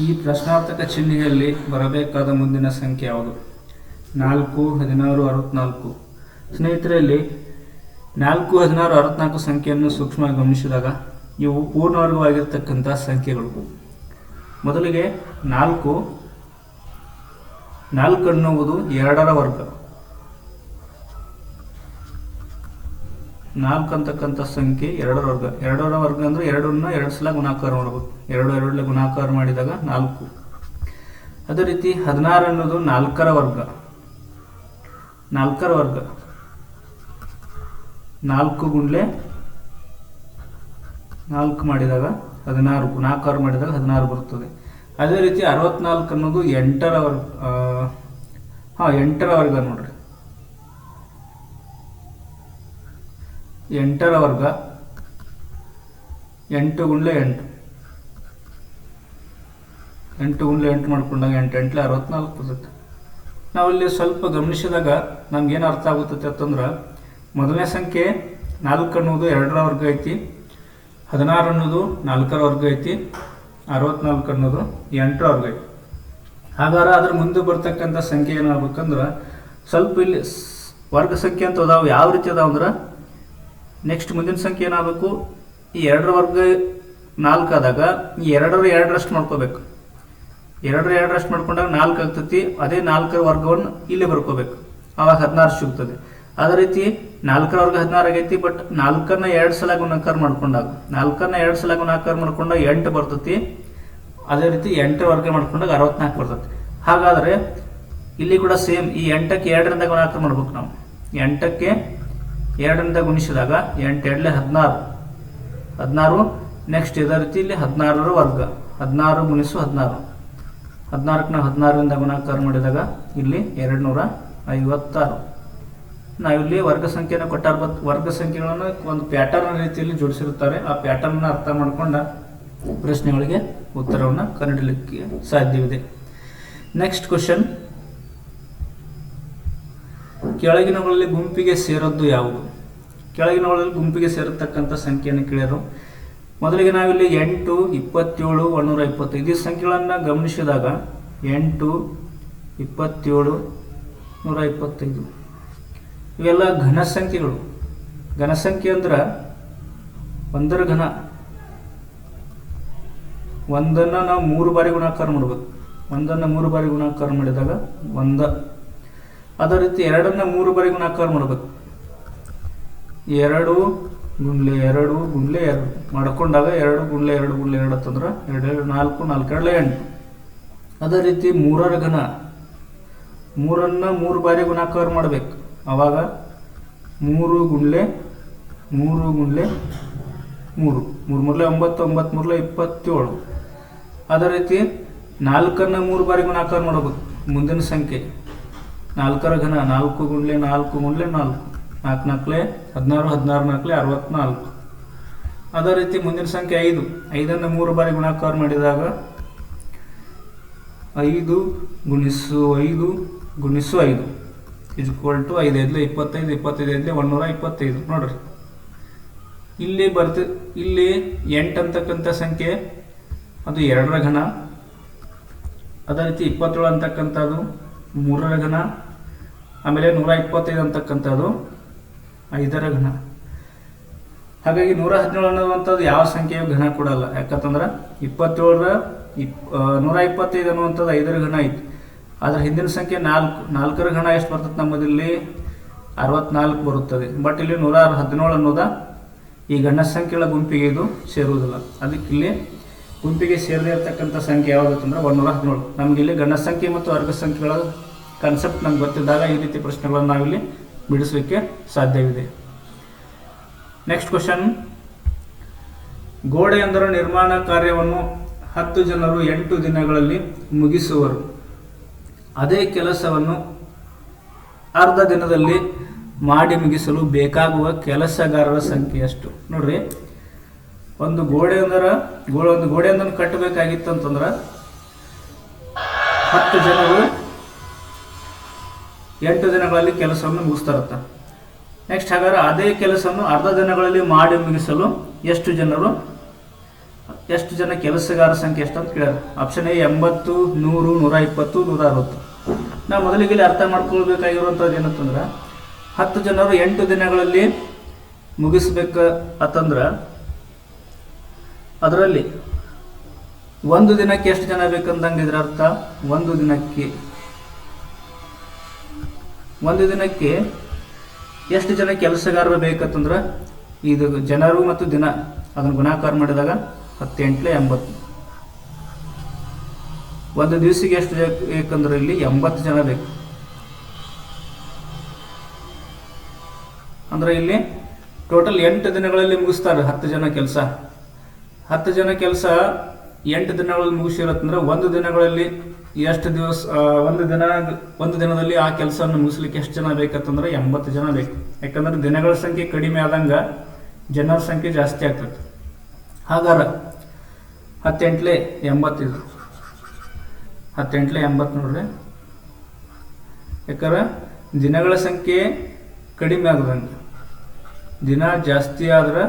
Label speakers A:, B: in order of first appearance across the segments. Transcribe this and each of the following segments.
A: ಈ ಪ್ರಶ್ನಾರ್ಥಕ ಚಿಹ್ನೆಯಲ್ಲಿ ಬರಬೇಕಾದ ಮುಂದಿನ ಸಂಖ್ಯೆ ಯಾವುದು? ನಾಲ್ಕು, ಹದಿನಾರು, ಅರವತ್ನಾಲ್ಕು. ಸ್ನೇಹಿತರಲ್ಲಿ, ನಾಲ್ಕು, ಹದಿನಾರು, ಅರವತ್ನಾಲ್ಕು ಸಂಖ್ಯೆಯನ್ನು ಸೂಕ್ಷ್ಮವಾಗಿ ಗಮನಿಸಿದಾಗ ಇವು ಪೂರ್ಣವರ್ಗವಾಗಿರ್ತಕ್ಕಂಥ ಸಂಖ್ಯೆಗಳು. ಮೊದಲಿಗೆ ನಾಲ್ಕು ನಾಲ್ಕು ಅನ್ನುವುದು ಎರಡರ ವರ್ಗ. ನಾಲ್ಕು ಅಂತಕ್ಕಂಥ ಸಂಖ್ಯೆ ಎರಡರ ವರ್ಗ. ಎರಡರ ವರ್ಗ ಅಂದ್ರೆ ಎರಡನ್ನ ಎರಡು ಸಲ ಗುಣಾಕಾರ ಮಾಡಬೇಕು. ಎರಡು ಎರಡಲೆ ಗುಣಾಕಾರ ಮಾಡಿದಾಗ ನಾಲ್ಕು. ಅದೇ ರೀತಿ ಹದಿನಾರು ಅನ್ನೋದು ನಾಲ್ಕರ ವರ್ಗ. ನಾಲ್ಕರ ವರ್ಗ. ನಾಲ್ಕು ಗುಂಡ್ಲೆ ನಾಲ್ಕು ಮಾಡಿದಾಗ ಹದಿನಾರು. ಗುಣಾಕಾರ ಮಾಡಿದಾಗ ಹದಿನಾರು ಬರುತ್ತದೆ ಅದೇ ರೀತಿ ಅರವತ್ನಾಲ್ಕು ಅನ್ನೋದು ಎಂಟರ ವರ್ಗ ಹಾಂ, ಎಂಟರ ವರ್ಗ ನೋಡ್ರಿ. ಎಂಟರ ವರ್ಗ, ಎಂಟು ಗುಂಡ್ಲೆ ಎಂಟು. ಎಂಟು ಗುಂಡ್ಲೆ ಎಂಟು ಮಾಡ್ಕೊಂಡಾಗ ಎಂಟು, ಎಂಟ್ಲೆ ಅರವತ್ನಾಲ್ಕು ಬರುತ್ತೆ. ನಾವಿಲ್ಲಿ ಸ್ವಲ್ಪ ಗಮನಿಸಿದಾಗ ನಮ್ಗೇನು ಅರ್ಥ ಆಗುತ್ತೆ ಅಂತಂದ್ರೆ, ಮೊದಲನೇ ಸಂಖ್ಯೆ ನಾಲ್ಕು ಅನ್ನೋದು ಎರಡರ ವರ್ಗ ಐತಿ, ಹದಿನಾರು ಅನ್ನೋದು ನಾಲ್ಕರ ವರ್ಗ ಐತಿ, ಅರವತ್ನಾಲ್ಕು ಅನ್ನೋದು ಎಂಟರ ವರ್ಗ ಐತಿ. ಹಾಗಾದ್ರೆ ಅದ್ರ ಮುಂದೆ ಬರ್ತಕ್ಕಂಥ ಸಂಖ್ಯೆ ಏನಾಗಬೇಕಂದ್ರೆ ಸ್ವಲ್ಪ ಇಲ್ಲಿ ವರ್ಗ ಸಂಖ್ಯೆ ಅಂತ ಅದಾವ, ಯಾವ ರೀತಿ ಅದಾವ ಅಂದ್ರೆ ನೆಕ್ಸ್ಟ್ ಮುಂದಿನ ಸಂಖ್ಯೆ ಏನಾಗಬೇಕು? ಈ ಎರಡರ ವರ್ಗ ನಾಲ್ಕು ಆದಾಗ ಈ ಎರಡರ ಎರಡರಷ್ಟು ಮಾಡ್ಕೋಬೇಕು. ಎರಡರ ಎರಡರಷ್ಟು ಮಾಡ್ಕೊಂಡಾಗ ನಾಲ್ಕು ಆಗ್ತತಿ. ಅದೇ ನಾಲ್ಕರ ವರ್ಗವನ್ನು ಇಲ್ಲೇ ಬರ್ಕೋಬೇಕು. ಆವಾಗ ಹದಿನಾರು ಸಿಗ್ತದೆ. ಅದೇ ರೀತಿ ನಾಲ್ಕರ ವರ್ಗ ಹದಿನಾರು ಆಗೈತಿ ಬಟ್ ನಾಲ್ಕನ್ನ ಎರಡು ಸಲ ಗುಣಾಕಾರ ಮಾಡ್ಕೊಂಡಾಗ, ನಾಲ್ಕನ್ನ ಎರಡು ಸಲ ಗುಣಾಕಾರ ಮಾಡ್ಕೊಂಡಾಗ ಎಂಟು ಬರ್ತತಿ. ಅದೇ ರೀತಿ ಎಂಟರ ವರ್ಗ ಮಾಡ್ಕೊಂಡಾಗ ಅರವತ್ನಾಲ್ಕು ಬರ್ತೈತಿ. ಹಾಗಾದರೆ ಇಲ್ಲಿ ಕೂಡ ಸೇಮ್ ಈ ಎಂಟಕ್ಕೆ ಎರಡರಿಂದ ಗುಣಾಕಾರ ಮಾಡ್ಬೇಕು ನಾವು. ಎಂಟಕ್ಕೆ ಎರಡರಿಂದ ಗುಣಿಸಿದಾಗ ಎಂಟು ಎರಡಲೆ ಹದಿನಾರು. ಹದಿನಾರು ನೆಕ್ಸ್ಟ್ ಇದೇ ರೀತಿ ಇಲ್ಲಿ ಹದಿನಾರರ ವರ್ಗ. ಹದಿನಾರು ಗುಣಿಸು ಹದಿನಾರು. ಹದಿನಾರಕ್ಕೆ ನಾವು ಹದಿನಾರರಿಂದ ಗುಣಾಕಾರ ಮಾಡಿದಾಗ ಇಲ್ಲಿ ಎರಡು ನೂರ ಐವತ್ತಾರು. ನಾವಿಲ್ಲಿ ವರ್ಗ ಸಂಖ್ಯೆನ ಕೊಟ್ಟಾರ ಬತ್ ವರ್ಗ ಸಂಖ್ಯೆಗಳನ್ನು ಒಂದು ಪ್ಯಾಟರ್ನ್ ರೀತಿಯಲ್ಲಿ ಜೋಡಿಸಿರುತ್ತಾರೆ. ಆ ಪ್ಯಾಟರ್ನ್ನ ಅರ್ಥ ಮಾಡಿಕೊಂಡ ಪ್ರಶ್ನೆಗಳಿಗೆ ಉತ್ತರವನ್ನು ಕಂಡುಹಿಡಲಿಕ್ಕೆ ಸಾಧ್ಯವಿದೆ. ನೆಕ್ಸ್ಟ್ ಕ್ವಶನ್ ಕೆಳಗಿನಗಳಲ್ಲಿ ಗುಂಪಿಗೆ ಸೇರದ್ದು ಯಾವುದು? ಕೆಳಗಿನಗಳಲ್ಲಿ ಗುಂಪಿಗೆ ಸೇರತಕ್ಕಂಥ ಸಂಖ್ಯೆಯನ್ನು ಕೇಳಿದರು. ಮೊದಲಿಗೆ ನಾವಿಲ್ಲಿ ಎಂಟು, ಇಪ್ಪತ್ತೇಳು, ಒಂದೂರ ಇಪ್ಪತ್ತೈದು ಈ ಸಂಖ್ಯೆಗಳನ್ನು ಗಮನಿಸಿದಾಗ ಎಂಟು, ಇಪ್ಪತ್ತೇಳು, ನೂರ ಇಪ್ಪತ್ತೈದು. ಇವೆಲ್ಲ ಘನ ಸಂಖ್ಯೆಗಳು. ಘನ ಸಂಖ್ಯೆ ಅಂದ್ರೆ ಒಂದರ ಘನ. ಒಂದನ್ನು ನಾವು ಮೂರು ಬಾರಿ ಗುಣಾಕಾರ ಮಾಡಬೇಕು. ಒಂದನ್ನು ಮೂರು ಬಾರಿ ಗುಣಾಕಾರ ಮಾಡಿದಾಗ ಒಂದ. ಅದೇ ರೀತಿ ಎರಡನ್ನ ಮೂರು ಬಾರಿ ಗುಣಾಕಾರ ಮಾಡಬೇಕು. ಎರಡು ಗುಂಡ್ಲೆ ಎರಡು ಗುಂಡ್ಲೆ ಎರಡು. ಮಾಡ್ಕೊಂಡಾಗ ಎರಡು ಗುಂಡ್ಲೆ ಎರಡು ಗುಂಡ್ಲೆ ಎರಡು ಅಂತಂದ್ರೆ ಎರಡು ಎರಡು ನಾಲ್ಕು ನಾಲ್ಕು ಎರಡಲೆ ಎಂಟು. ಅದೇ ರೀತಿ ಮೂರರ ಘನ. ಮೂರನ್ನ ಮೂರು ಬಾರಿ ಗುಣಾಕಾರ ಮಾಡಬೇಕು. ಆವಾಗ ಮೂರು ಗುಂಡ್ಲೆ ಮೂರು ಗುಂಡ್ಲೆ ಮೂರು. ಮೂರು ಮೂರಲೆ ಒಂಬತ್ತು ಒಂಬತ್ತು ಮೂರಲೆ ಇಪ್ಪತ್ತೇಳು. ಅದೇ ರೀತಿ ನಾಲ್ಕನ್ನು ಮೂರು ಬಾರಿ ಗುಣಾಕಾರ ಮಾಡಬೇಕು. ಮುಂದಿನ ಸಂಖ್ಯೆ. ನಾಲ್ಕರ ಘನ, ನಾಲ್ಕು ಗುಂಡ್ಲೆ ನಾಲ್ಕು ಗುಂಡ್ಲೆ ನಾಲ್ಕು. ನಾಲ್ಕು ನಾಲ್ಕಲೆ ಹದಿನಾರು ಹದಿನಾರು ನಾಲ್ಕಲೆ ಅರವತ್ನಾಲ್ಕು. ಅದೇ ರೀತಿ ಮುಂದಿನ ಸಂಖ್ಯೆ ಐದು. ಐದನ್ನು ಮೂರು ಬಾರಿ ಗುಣಾಕಾರ ಮಾಡಿದಾಗ ಐದು ಗುಣಿಸು ಐದು ಗುಣಿಸು ಐದು. ಇಜ್ಕ್ವಲ್ ಟು ಐದು ಐದಲೆ ಇಪ್ಪತ್ತೈದು ಇಪ್ಪತ್ತೈದು ಐದಲೆ ಒಂದೂರ ಇಪ್ಪತ್ತೈದು. ನೋಡ್ರಿ. ಇಲ್ಲಿ ಬರ್ತ, ಇಲ್ಲಿ ಎಂಟು ಅಂತಕ್ಕಂಥ ಸಂಖ್ಯೆ, ಅದು ಎರಡರ ಘನ. ಅದೇ ರೀತಿ ಇಪ್ಪತ್ತೇಳು ಅಂತಕ್ಕಂಥದ್ದು ಮೂರರ ಘನ. ಆಮೇಲೆ ನೂರ ಇಪ್ಪತ್ತೈದು ಅಂತಕ್ಕಂಥದ್ದು ಐದರ ಘನ. ಹಾಗಾಗಿ ನೂರ ಹದಿನೇಳು ಅನ್ನುವಂಥದ್ದು ಯಾವ ಸಂಖ್ಯೆಯ ಘನ ಕೊಡಲ್ಲ ಯಾಕಂತಂದ್ರೆ ಇಪ್ಪತ್ತೇಳರ ಇಪ್ ನೂರ ಇಪ್ಪತ್ತೈದು ಅನ್ನುವಂಥದ್ದು ಐದರ ಘನ ಐತಿ. ಆದ್ರೆ ಹಿಂದಿನ ಸಂಖ್ಯೆ ನಾಲ್ಕು, ನಾಲ್ಕರ ಘನ ಎಷ್ಟು ಬರ್ತದೆ ನಮ್ಮದಿಲ್ಲಿ? ಅರವತ್ನಾಲ್ಕು ಬರುತ್ತದೆ. ಬಟ್ ಇಲ್ಲಿ ನೂರ ಹದಿನೇಳು ಅನ್ನೋದ ಈ ಗಣ ಸಂಖ್ಯೆಗಳ ಗುಂಪಿಗೆ ಇದು ಸೇರುವುದಿಲ್ಲ. ಅದಕ್ಕೆ ಇಲ್ಲಿ ಗುಂಪಿಗೆ ಸೇರದೇ ಇರತಕ್ಕಂಥ ಸಂಖ್ಯೆ ಯಾವುದು ಒಂದು ನೂರ ಹದಿನೇಳು. ನಮ್ಗೆ ಇಲ್ಲಿ ಗಣ ಸಂಖ್ಯೆ ಮತ್ತು ವರ್ಗ ಸಂಖ್ಯೆಗಳ ಕಾನ್ಸೆಪ್ಟ್ ನಮ್ಗೆ ಗೊತ್ತಿದ್ದಾಗ ಈ ರೀತಿ ಪ್ರಶ್ನೆಗಳನ್ನು ನಾವಿಲ್ಲಿ ಬಿಡಿಸಲಿಕ್ಕೆ ಸಾಧ್ಯವಿದೆ. ನೆಕ್ಸ್ಟ್ ಕ್ವಶನ್ ಗೋಡೆಯೊಂದರ ನಿರ್ಮಾಣ ಕಾರ್ಯವನ್ನು ಹತ್ತು ಜನರು ಎಂಟು ದಿನಗಳಲ್ಲಿ ಮುಗಿಸುವರು. ಅದೇ ಕೆಲಸವನ್ನು ಅರ್ಧ ದಿನದಲ್ಲಿ ಮಾಡಿ ಮುಗಿಸಲು ಬೇಕಾಗುವ ಕೆಲಸಗಾರರ ಸಂಖ್ಯೆ ಎಷ್ಟು? ನೋಡ್ರಿ. ಒಂದು ಗೋಡೆಯೊಂದರ ಗೋಡೆ ಒಂದು ಗೋಡೆಯೊಂದನ್ನು ಕಟ್ಟಬೇಕಾಗಿತ್ತು ಅಂತಂದ್ರೆ ಹತ್ತು ಜನರು ಎಂಟು ದಿನಗಳಲ್ಲಿ ಕೆಲಸವನ್ನು ಮುಗಿಸ್ತಾರತ್ತ. ನೆಕ್ಸ್ಟ್ ಹಾಗಾದ್ರೆ ಅದೇ ಕೆಲಸವನ್ನು ಅರ್ಧ ದಿನಗಳಲ್ಲಿ ಮಾಡಿ ಮುಗಿಸಲು ಎಷ್ಟು ಜನರು? ಎಷ್ಟು ಜನ ಕೆಲಸಗಾರ ಸಂಖ್ಯೆ ಎಷ್ಟು ಅಂತ ಕೇಳ್ಯಾರ. ಆಪ್ಷನ್ ಎ ಎಂಬತ್ತು, ನೂರು, ನೂರ ಇಪ್ಪತ್ತು, ನೂರ ಅರವತ್ತು. ನಾವು ಮೊದಲಿಗೆ ಇಲ್ಲಿ ಅರ್ಥ ಮಾಡ್ಕೊಳ್ಬೇಕಾಗಿರುವಂಥದ್ದು ಏನಂತಂದ್ರೆ, ಹತ್ತು ಜನರು ಎಂಟು ದಿನಗಳಲ್ಲಿ ಮುಗಿಸ್ಬೇಕು ಅಂತಂದ್ರೆ ಅದರಲ್ಲಿ ಒಂದು ದಿನಕ್ಕೆ ಎಷ್ಟು ಜನ ಬೇಕಂದಂಗೆ ಇದರ ಅರ್ಥ, ಒಂದು ದಿನಕ್ಕೆ ಒಂದು ದಿನಕ್ಕೆ ಎಷ್ಟು ಜನ ಕೆಲಸಗಾರರು ಬೇಕಂತಂದ್ರೆ ಇದು ಜನರು ಮತ್ತು ದಿನ ಅದನ್ನು ಗುಣಾಕಾರ ಮಾಡಿದಾಗ ಹತ್ತೆಂಟ್ಲೆ ಎಂಬತ್ತು. ಒಂದು ದಿವಸಿಗೆ ಎಷ್ಟು ಬೇಕು ಬೇಕಂದ್ರೆ ಇಲ್ಲಿ ಎಂಬತ್ತು ಜನ ಬೇಕು. ಅಂದ್ರೆ ಇಲ್ಲಿ ಟೋಟಲ್ ಎಂಟು ದಿನಗಳಲ್ಲಿ ಮುಗಿಸ್ತಾರೆ ಹತ್ತು ಜನ ಕೆಲಸ. ಹತ್ತು ಜನ ಕೆಲಸ ಎಂಟು ದಿನಗಳಲ್ಲಿ ಮುಗಿಸಿರತ್ತಂದ್ರೆ ಒಂದು ದಿನಗಳಲ್ಲಿ ಎಷ್ಟು ದಿವಸ ಒಂದು ದಿನ, ಒಂದು ದಿನದಲ್ಲಿ ಆ ಕೆಲಸವನ್ನು ಮುಗಿಸ್ಲಿಕ್ಕೆ ಎಷ್ಟು ಜನ ಬೇಕಂತಂದ್ರೆ ಎಂಬತ್ತು ಜನ ಬೇಕು. ಯಾಕಂದ್ರೆ ದಿನಗಳ ಸಂಖ್ಯೆ ಕಡಿಮೆ ಆದಂಗ ಜನರ ಸಂಖ್ಯೆ ಜಾಸ್ತಿ ಆಗ್ತದೆ. ಹಾಗಾರ ಹತ್ತೆಂಟ್ಲೆ ಎಂಬತ್ತಿದ್ರು ಹತ್ತೆಂಟ್ಲೆ ಎಂಬತ್ತು ನೋಡ್ರಿ. ಯಾಕಂದ್ರೆ ದಿನಗಳ ಸಂಖ್ಯೆ ಕಡಿಮೆ ಆಗದಂಗೆ ದಿನ ಜಾಸ್ತಿ ಆದ್ರೆ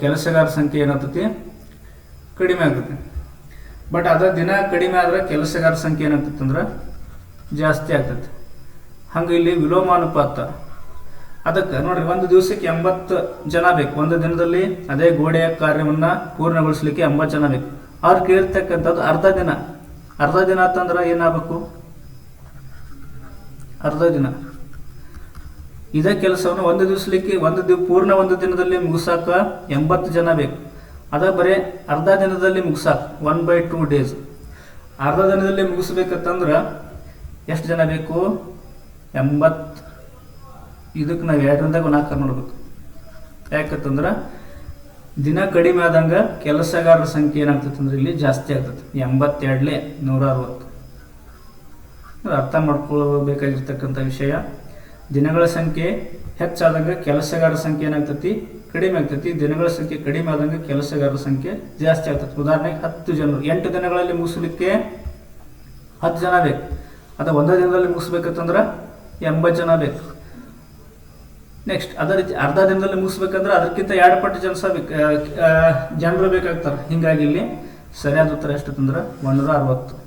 A: ಕೆಲಸಗಾರ ಸಂಖ್ಯೆ ಏನಾಗ್ತೈತಿ? ಕಡಿಮೆ ಆಗುತ್ತೆ. ಬಟ್ ಅದ ದಿನ ಕಡಿಮೆ ಆದ್ರೆ ಕೆಲಸಗಾರ ಸಂಖ್ಯೆ ಏನಾಗ್ತದೆ ಅಂದ್ರೆ ಜಾಸ್ತಿ ಆಗ್ತೈತಿ. ಹಂಗೆ ಇಲ್ಲಿ ವಿಲೋಮ ಅನುಪಾತ ಅದಕ್ಕೆ ನೋಡ್ರಿ, ಒಂದು ದಿವಸಕ್ಕೆ ಎಂಬತ್ತು ಜನ ಬೇಕು. ಒಂದು ದಿನದಲ್ಲಿ ಅದೇ ಗೋಡೆಯ ಕಾರ್ಯವನ್ನು ಪೂರ್ಣಗೊಳಿಸ್ಲಿಕ್ಕೆ ಎಂಬತ್ತು ಜನ ಬೇಕು. ಅವ್ರು ಕೇಳಿರ್ತಕ್ಕಂಥದ್ದು ಅರ್ಧ ದಿನ. ಅರ್ಧ ದಿನ ಅಂತಂದ್ರೆ ಏನಾಗಬೇಕು? ಅರ್ಧ ದಿನ. ಇದೇ ಕೆಲಸವನ್ನು ಒಂದು ದಿವಸಲಿಕ್ಕೆ ಒಂದು ದಿವ, ಪೂರ್ಣ ಒಂದು ದಿನದಲ್ಲಿ ಮುಗಿಸಾಕ ಎಂಬತ್ತು ಜನ ಬೇಕು. ಅದ ಬರೀ ಅರ್ಧ ದಿನದಲ್ಲಿ ಮುಗಿಸಾಕ ಒನ್ ಬೈ ಟೂ ಡೇಸ್ ಅರ್ಧ ದಿನದಲ್ಲಿ ಮುಗಿಸ್ಬೇಕಂತಂದ್ರೆ ಎಷ್ಟು ಜನ ಬೇಕು? ಎಂಬತ್ತು ಇದಕ್ಕೆ ನಾವು ಎರಡರಿಂದ ಗುಣಾಕಾರ ನೋಡ್ಬೇಕು. ಯಾಕಂತಂದ್ರೆ ದಿನ ಕಡಿಮೆ ಆದಂಗೆ ಕೆಲಸಗಾರರ ಸಂಖ್ಯೆ ಏನಾಗ್ತೈತಂದ್ರೆ ಇಲ್ಲಿ ಜಾಸ್ತಿ ಆಗ್ತದೆ ಎಂಬತ್ತೆರಡಲೆ ನೂರ ಅರವತ್ತು ಅರ್ಥ ಮಾಡ್ಕೊಳ್ಬೇಕಾಗಿರ್ತಕ್ಕಂಥ ವಿಷಯ. ದಿನಗಳ ಸಂಖ್ಯೆ ಹೆಚ್ಚಾದಾಗ ಕೆಲಸಗಾರರ ಸಂಖ್ಯೆ ಏನಾಗ್ತತಿ? ಕಡಿಮೆ ಆಗ್ತೈತಿ. ದಿನಗಳ ಸಂಖ್ಯೆ ಕಡಿಮೆ ಆದಂಗೆ ಕೆಲಸಗಾರರ ಸಂಖ್ಯೆ ಜಾಸ್ತಿ ಆಗ್ತದೆ ಉದಾಹರಣೆಗೆ ಹತ್ತು ಜನರು. ಎಂಟು ದಿನಗಳಲ್ಲಿ ಮುಗಿಸ್ಲಿಕ್ಕೆ ಹತ್ತು ಜನ ಬೇಕು. ಅದು ಒಂದೇ ದಿನದಲ್ಲಿ ಮುಗಿಸ್ಬೇಕಂತಂದ್ರೆ ಎಂಬತ್ತು ಜನ ಬೇಕು. ನೆಕ್ಸ್ಟ್ ಅದೇ ರೀತಿ ಅರ್ಧ ದಿನದಲ್ಲಿ ಮುಗಿಸ್ಬೇಕಂದ್ರೆ ಅದಕ್ಕಿಂತ ಎರಡು ಪಟ್ಟು ಜನಸ ಬೇಕು. ಜನರು ಬೇಕಾಗ್ತಾರೆ. ಹಿಂಗಾಗಿ ಇಲ್ಲಿ ಸರಿಯಾದ ಉತ್ತರ ಎಷ್ಟು ಅಂದ್ರೆ ಮುನ್ನೂರ ಅರವತ್ತು.